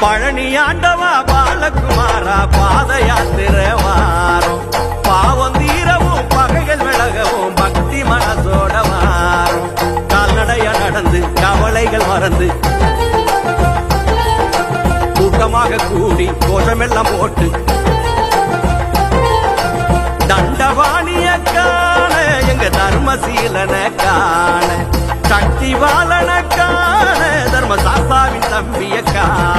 பழனி ஆண்டவா பாலகுமாரா பாத யாத்திரை வாரம். பாவம் தீரவும் பகைகள் விலகவும் பக்தி மனசோட வாரம். கால்நடைய நடந்து கவலைகள் மறந்து. கூட்டமாக கூடி கோஷமெல்லாம் போட்டு. தண்டவாணிய காண எங்க தர்மசீலன காண சக்தி வாழன காண தர்ம சாஸ்தாவின் தம்பிய காண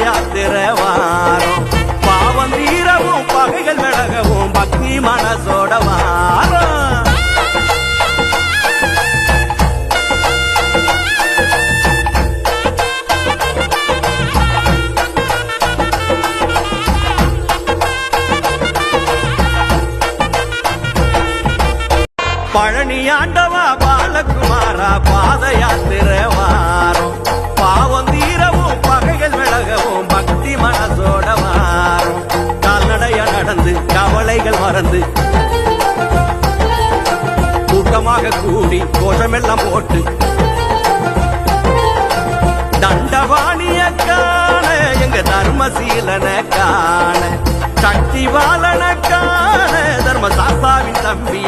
யாத்திரை வாரம் பாவம் தீரவும் பகைகள் விலகவும் பக்தி மனசோட வாரம் பழனி ஆண்டவா பாலகுமாரா பாத யாத்திரை மறந்து. கூட்டமாக கூடி கோஷமெல்லாம் போட்டு. தண்டவாணிய காண எங்க தர்மசீலன காண சக்தி வாழன காண தர்ம தம்பி